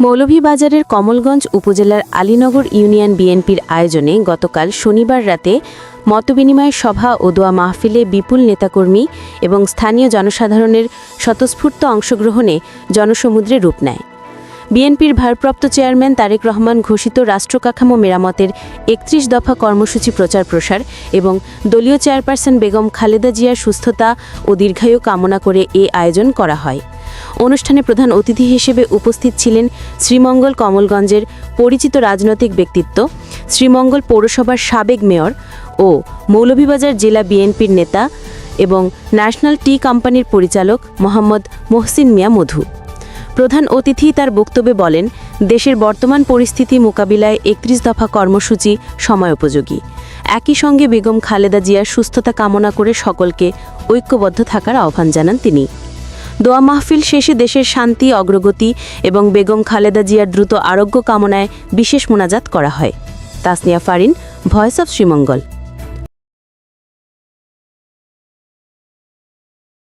মৌলভীবাজারের কমলগঞ্জ উপজেলার আলীনগর ইউনিয়ন বিএনপির আয়োজনে গতকাল শনিবার রাতে মতবিনিময় সভা ও দোয়া মাহফিলে বিপুল নেতাকর্মী এবং স্থানীয় জনসাধারণের স্বতঃস্ফূর্ত অংশগ্রহণে জনসমুদ্রে রূপ নেয়। বিএনপির ভারপ্রাপ্ত চেয়ারম্যান তারেক রহমান ঘোষিত রাষ্ট্র কাঠামো মেরামতের একত্রিশ দফা কর্মসূচি প্রচার প্রসার এবং দলীয় চেয়ারপারসন বেগম খালেদা জিয়ার সুস্থতা ও দীর্ঘায়ু কামনা করে এ আয়োজন করা হয়। অনুষ্ঠানে প্রধান অতিথি হিসেবে উপস্থিত ছিলেন শ্রীমঙ্গল কমলগঞ্জের পরিচিত রাজনৈতিক ব্যক্তিত্ব, শ্রীমঙ্গল পৌরসভার সাবেক মেয়র ও মৌলভীবাজার জেলা বিএনপির নেতা এবং ন্যাশনাল টি কোম্পানির পরিচালক মোহাম্মদ মোহসিন মিয়া মধু। প্রধান অতিথি তার বক্তব্যে বলেন, দেশের বর্তমান পরিস্থিতি মোকাবিলায় একত্রিশ দফা কর্মসূচি সময়োপযোগী একই সঙ্গে বেগম খালেদা জিয়ার সুস্থতা কামনা করে সকলকে ঐক্যবদ্ধ থাকার আহ্বান জানান তিনি। দোয়া মাহফিল শেষে দেশের শান্তি, অগ্রগতি এবং বেগম খালেদা জিয়ার দ্রুত আরোগ্য কামনায় বিশেষ মোনাজাত করা হয়। Tasnia Farin, voice of Sreemangal.